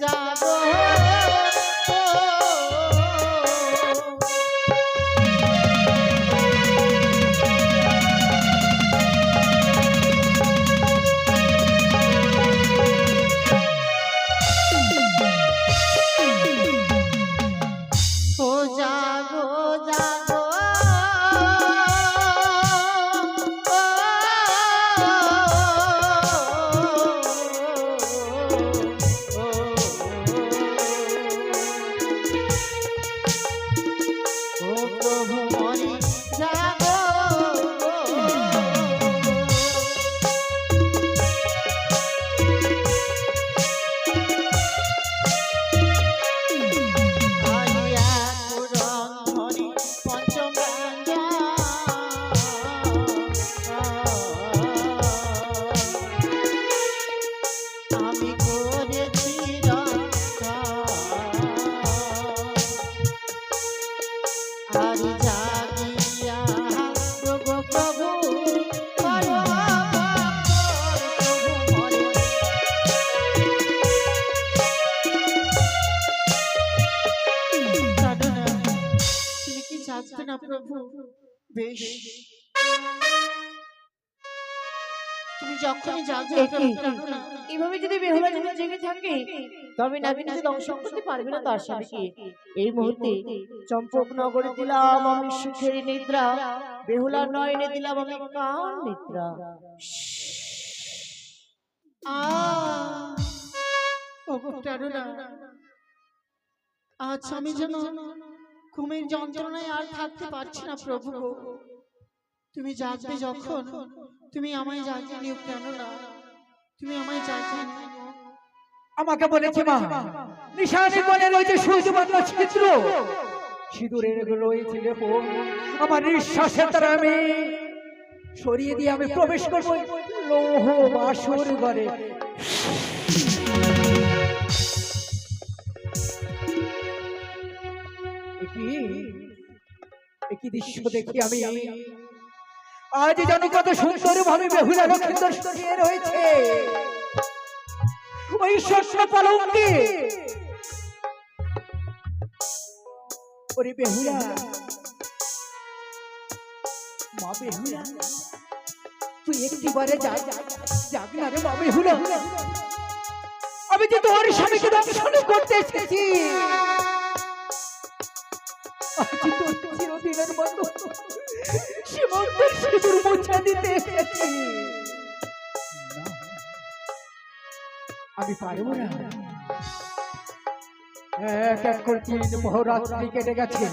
জাগো যাচ্ছ এ কি? এভাবে যদি বেহুলা যদি জেগে থাকে, তবে নাবিন করতে পারবে না তার স্বামীকে। এই মুহূর্তে চম্পক নগরে দিলাম আমি সুখের নিদ্রা বেহুলার নয়নে দিলাম আমি কার নিদ্রা। আজ আমি যেন ঘুমের যন্ত্রণায় আর থাকতে পারছি না প্রভু তুমি জাগবে যখন, তুমি আমায় জাগিয়ে নিও প্রেরণা। তুমি আমায় আমাকে বলেছে মা নিশানি বলে রয়েছে সূর্যবর্ণ ছিদ্র। সিঁদুরের রয়েছে লেপন আমার নিঃশ্বাসের দ্বারা আমি সরিয়ে দিয়ে আমি প্রবেশ করব লৌহ বাসর ঘরে। একই দৃশ্য দেখি আমি। আজ যেন কত সুন্দর ভাবে বেহুলা লক্ষ্মীন্দর সরিয়ে রয়েছে ওই শস্য পালঙ্কে। যা যাক না রে মা বেহুলা। আমি করতে এসেছি। চিরদিনের মতো। সীমান্তের সিঁদুর মোছা দিতে আমি পারব না। এক এক করে তিন কেটে গেছে।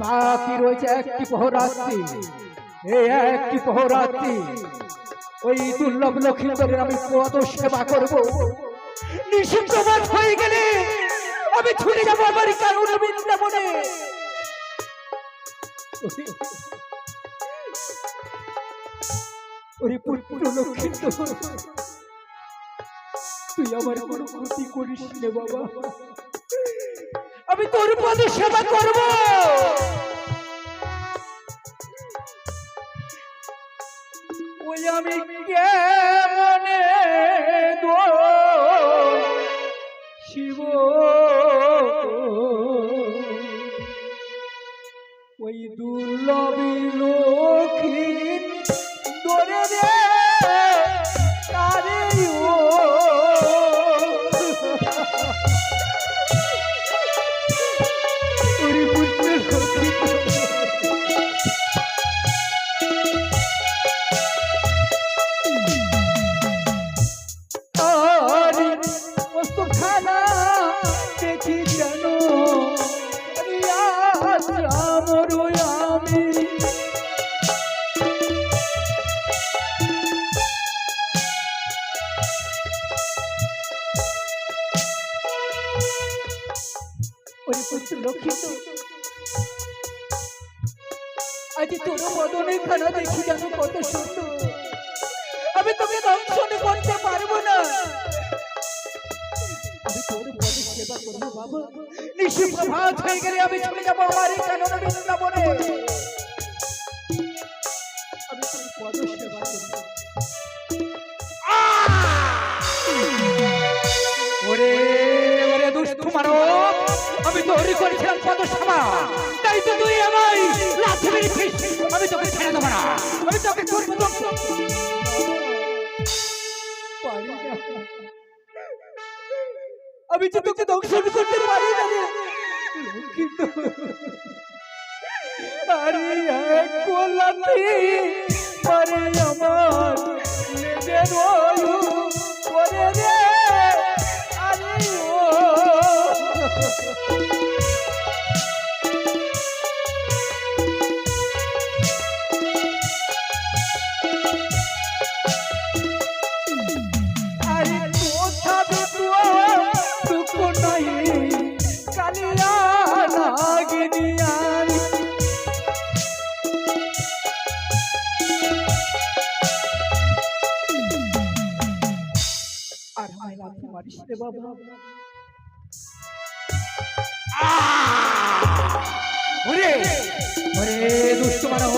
বাকি রয়েছে একটি এই একটি ওই দুর্লভ আমি পদ সেবা করব। নিষিদ্ধবাদ হয়ে গেলে আমি ছুটে যাব আমার কারণ বৃন্দাবনে ওরে পুত্র লক্ষিত তুই আমার কোনো ক্ষতি করিস রে বাবা। আমি তোর পদে সেবা করব। ওই আমি কেমনে লক্ষ্মী আজ তোর বদনে খানা দেখি যেন কত সুন্দর। আমি তোকে দংশন করতে পারব না। আমি তোর বলে সেবা করব বাবা। নিশি প্রভাত হয়ে গেলে আমি চলে যাব আমার এই কেন বৃন্দাবনে। তোর করেছিলাম কত সভা তাই তো তুই আমায় লাথি মেরেছিস। আমি তোকে ছেড়ে দেবো না। আমি তোকে আমি তো তোকে দংশন করতে পারি না কিন্তু আরে এক কোলাতে পারে আমার নিজের বাবা। ওরে! ওরে দুষ্ট মারা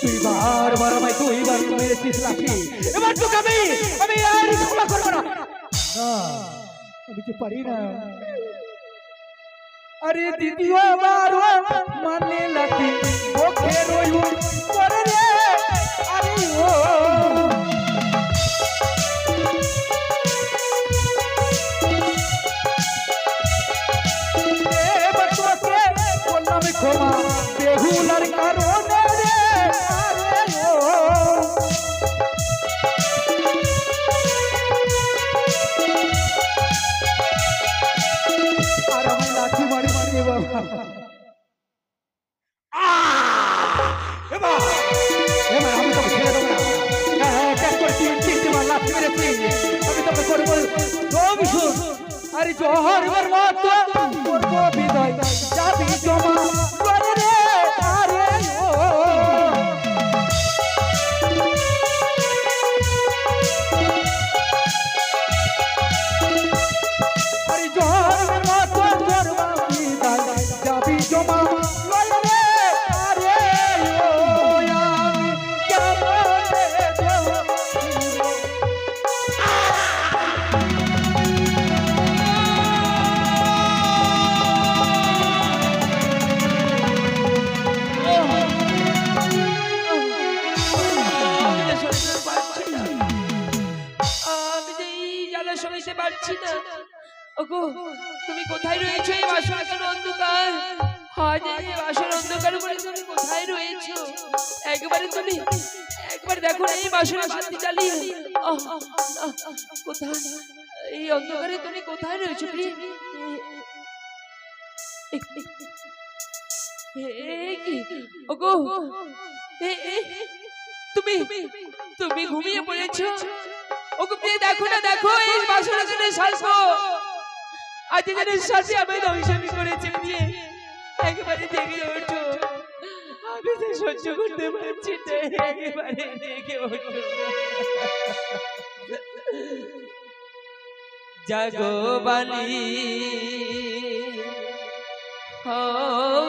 তুই বারবার আমায় দুইবার মেরেছিস লাঠি। এবার তোকে আমি আমি আর ক্ষমা করব না। না আমি যে পারি না। আরে দ্বিতীয়বার মানে লাঠি। ওকে রইল। করে রে জহর বর এই অন্ধকারে তুমি কোথায় রয়েছো তুমি তুমি ঘুমিয়ে পড়েছো? দেখো না, দেখো, এই বাসনা যেন সর্পে আমি দংশন করেছে প্রিয়ে একেবারে দেখে ওঠো আমি যে সহ্য করতে পারছি জাগো বালি হচ্ছে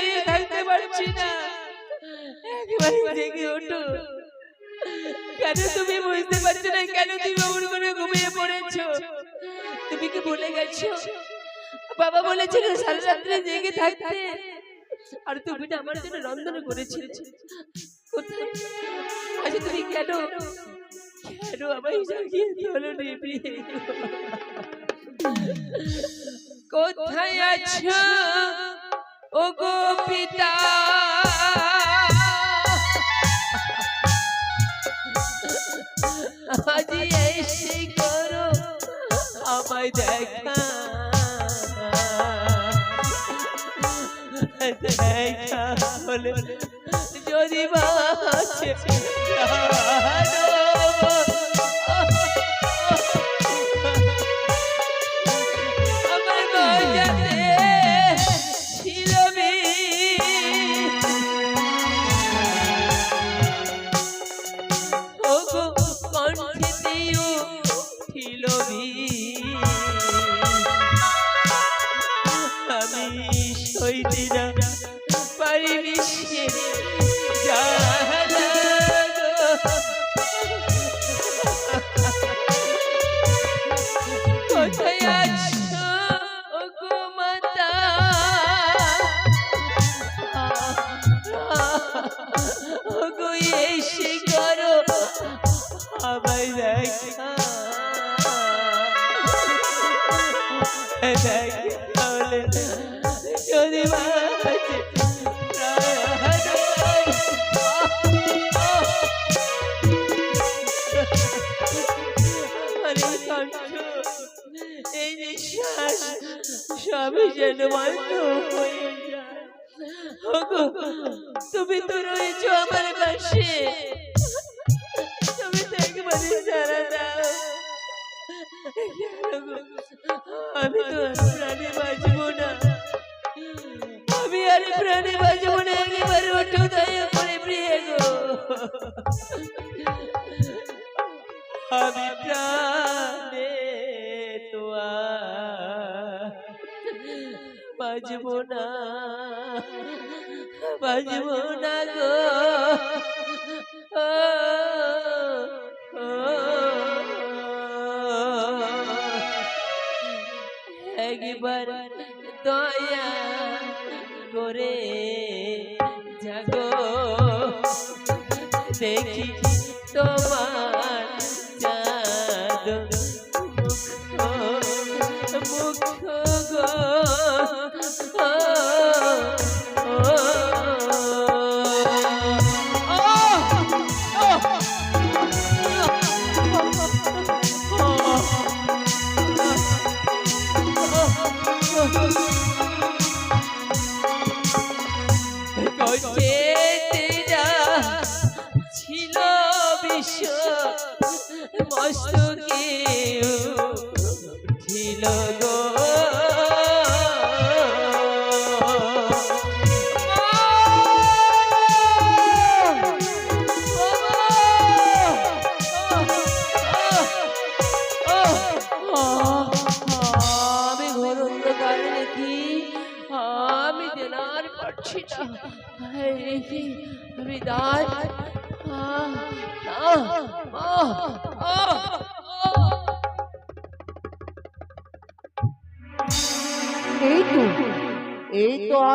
দাঁড়িয়ে থাকতে পারছি না। একবার জেগে ওঠো। কেন তুমি বুঝতে পারছ না কেন তুমি অমন করে ঘুমিয়ে পড়েছো? তুমি কি ভুলে গেছো? বাবা বলেছিল সারা রাত্রে জেগে থাকতে। আর তুমি না আমার জন্য রন্ধন করেছিলে। কোথায়? আজ তুমি কেন? কেন আমায় জাগিয়ে তোলো নিবি কোথায় আছো? ও গো পিতা। আজ এসে করো আমায় যদি বাঁচে যদি এই নিঃশ্বাস সবই যেন তুমি তো রয়েছো আমার পাশে তুমি তো একবারে সারা দাও? আমি তো প্রাণে বাঁচবো না আমি আর প্রাণে বাঁচবো না একেবারে ওঠো দয়া করে প্রিয় গো আমি প্রাণে তো বাঁচবো না বাঁচবো না গো একবার দয়া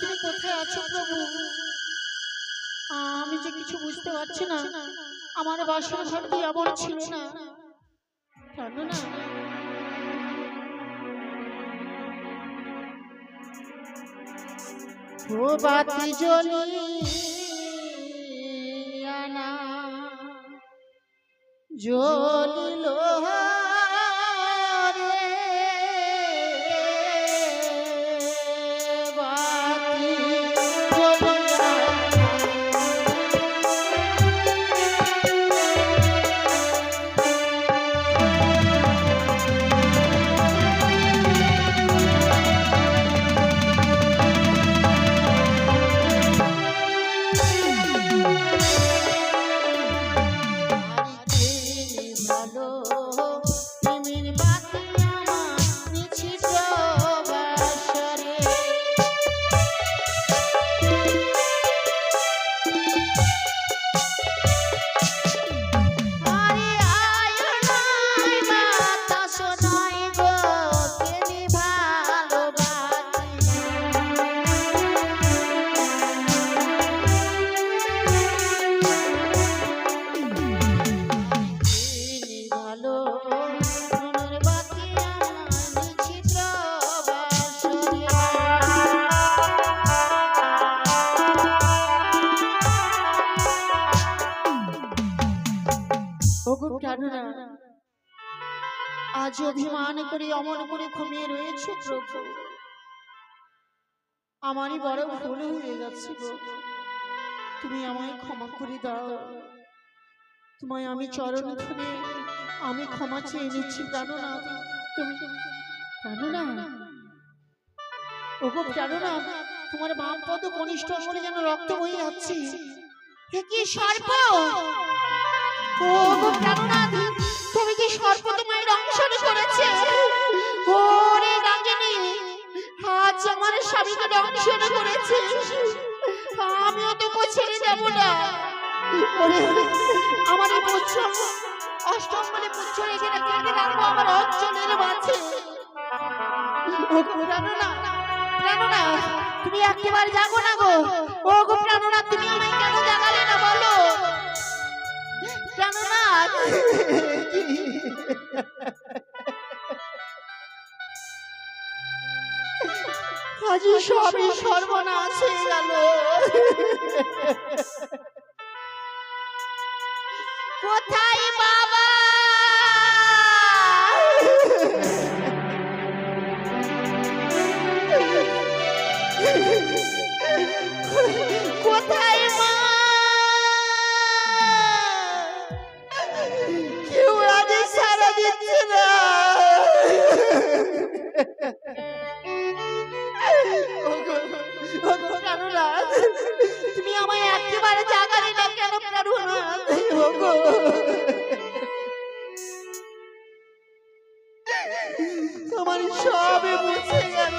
তুমি কোথায় আছো প্রভু? আমি যে কিছু বুঝতে পারছি না, আমার দিয়ে এমন ছিল না। ও বাতি জ্বলিল আজ অভিমান করে, অমন করে ঘুমিয়ে রয়েছে প্রভু। আমারই বড় ভুল হয়ে যাচ্ছে তুমি আমায় ক্ষমা করে দাও। তোমায় আমি চরণ ধরে, আমি ক্ষমা চেয়ে নিচ্ছি প্রাণনা তুমি প্রাণনা ওগো প্রাণনা তোমার বাম পদ কনিষ্ঠ অঙ্গলে যেন রক্ত বয়ে যাচ্ছে। কি সর্প? তুমি কি সর্প দংশন করেছে। ওরে রাঙ্গিনী আজ আমার স্বামীকে দংশন করেছে। আমিও তোকে ছেড়ে দেব না। ওরে, আমার এই পুচ্ছ অষ্টম বলে পুচ্ছ রেখে কেটে রাখব আমার অঞ্চলের মাঝে। তুমি একেবারে জাগো না গো। ওগো প্রাণনা তুমি আমায় কেন জাগালে না বলো? প্রাণনাথ আজ সবই সর্বনাশ হয়ে গেল। কোথায় বাবা? একেবারে জাগালে না কেন প্রাণনাথ? ওগো। আমার সবে মুছে গেল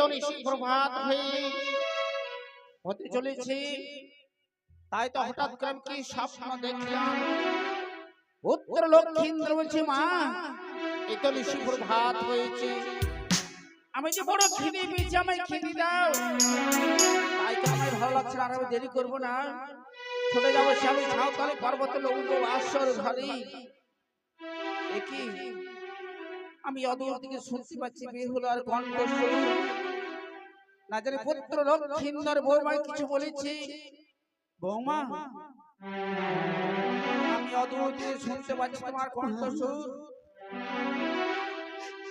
তো নিশি প্রভাত হয়ে হতে চলেছে। তাই তো হঠাৎ করে কি স্বপ্ন দেখলাম? উত্তর লক্ষ্মীন্দ্র বলছে মা। এই তো নিশি প্রভাত হয়েছে। আমি যে বড় খিদে পেয়েছি আমায় খিদে দাও। তাই তো আমার ভালো লাগছে না, আর আমি দেরি করব না। চলে যাব সে আমি সাঁওতালি পর্বতে লৌহ বাসর ঘরে। দেখি আমি অদূর থেকে শুনতে পাচ্ছি বেহুলার কণ্ঠস্বর। না জানি পুত্র লক্ষ্মীন্দর বৌমায় কিছু বলেছে। বৌমা আমি অদূর শুনতে পাচ্ছি তোমার কণ্ঠস্বর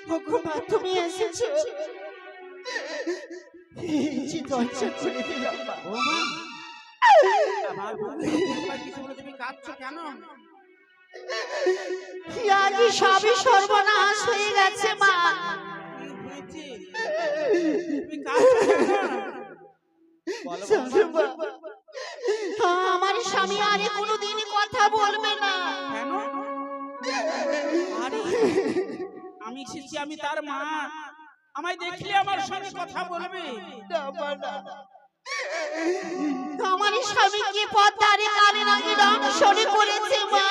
ভগবান তুমি এসেছ। এই দরজা খুলে দিলাম। বৌমা আমার বৌমায় কিছু বলে তুমি কাঁদছো কেন? আজ সবই সর্বনাশ হয়ে গেছে মা। আমার স্বামী আরে কোনোদিন কথা বলবে না। কেন? আরে আমি এসেছি আমি তার মা। আমায় দেখলে আমার সঙ্গে কথা বলবে। আমার স্বামীকে পদ্মারে কানে নাকি দংশনে করেছে মা?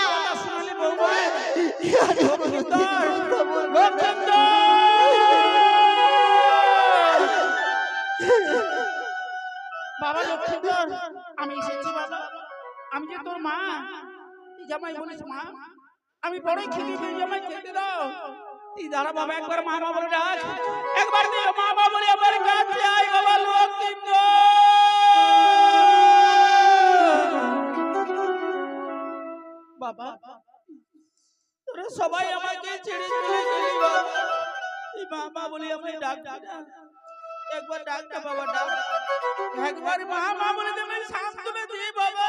মা জামাই বলিস মা, আমি বড় খিদি তুই জামাই খেতে দাও। তুই দাঁড়া বাবা, একবার মা মা বলে ডাক। একবার তুই মা মা বলে কাছে বাবা লক্ষ্মীধর বাবা, তোরা সবাই আমাকে ছেড়ে চলে গেলি বাবা। মা বলে আমি ডাক ডাক একবার ডাক বাবা, ডাক একবার মা মা বলে দেবে সান্ত্বনা দিয়ে বাবা।